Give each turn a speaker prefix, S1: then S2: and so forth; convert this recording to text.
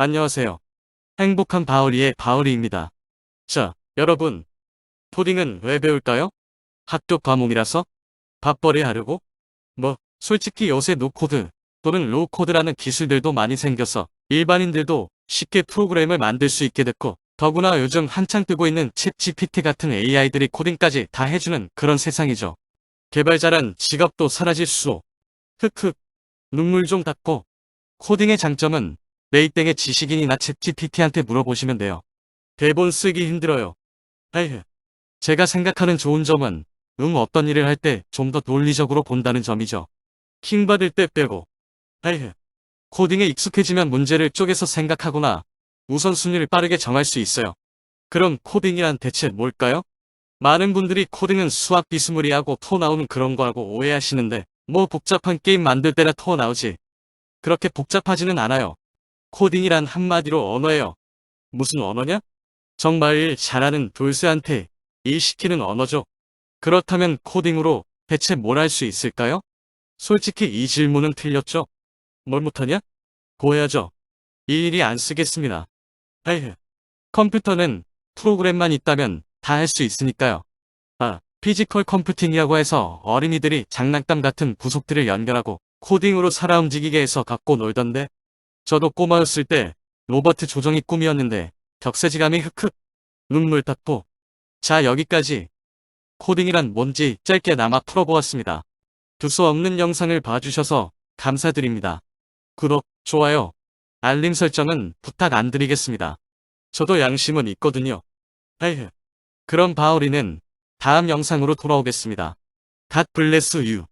S1: 안녕하세요. 행복한 바울이의 바울이입니다. 자, 여러분. 코딩은 왜 배울까요? 학교 과목이라서? 밥벌이 하려고? 뭐, 솔직히 요새 노코드 또는 로우코드라는 기술들도 많이 생겨서 일반인들도 쉽게 프로그램을 만들 수 있게 됐고 더구나 요즘 한창 뜨고 있는 챗 GPT 같은 AI들이 코딩까지 다 해주는 그런 세상이죠. 개발자란 직업도 사라질 수. 흑흑. 눈물 좀 닦고. 코딩의 장점은 네이땡의 지식인이나 챗 GPT한테 물어보시면 돼요. 대본 쓰기 힘들어요. 에휴. 제가 생각하는 좋은 점은 음 어떤 일을 할 때 좀 더 논리적으로 본다는 점이죠. 킹 받을 때 빼고. 에휴. 코딩에 익숙해지면 문제를 쪼개서 생각하거나 우선순위를 빠르게 정할 수 있어요. 그럼 코딩이란 대체 뭘까요? 많은 분들이 코딩은 수학 비스무리하고 토 나오는 그런 거라고 오해하시는데 뭐 복잡한 게임 만들 때나 토 나오지. 그렇게 복잡하지는 않아요. 코딩이란 한마디로 언어예요. 무슨 언어냐? 정말 일 잘하는 돌쇠한테 일 시키는 언어죠. 그렇다면 코딩으로 대체 뭘 할 수 있을까요? 솔직히 이 질문은 틀렸죠. 뭘 못하냐? 고해야죠. 이 일이 안 쓰겠습니다. 에휴. 컴퓨터는 프로그램만 있다면 다 할 수 있으니까요. 아, 피지컬 컴퓨팅이라고 해서 어린이들이 장난감 같은 부속들을 연결하고 코딩으로 살아 움직이게 해서 갖고 놀던데. 저도 꼬마였을 때 로버트 조정이 꿈이었는데 격세지감이 흑흑. 눈물 닦고. 자 여기까지 코딩이란 뭔지 짧게 남아 풀어보았습니다. 두서 없는 영상을 봐주셔서 감사드립니다. 구독, 좋아요, 알림 설정은 부탁 안 드리겠습니다. 저도 양심은 있거든요. 에휴. 그럼 바울이는 다음 영상으로 돌아오겠습니다. 갓 블레스 유.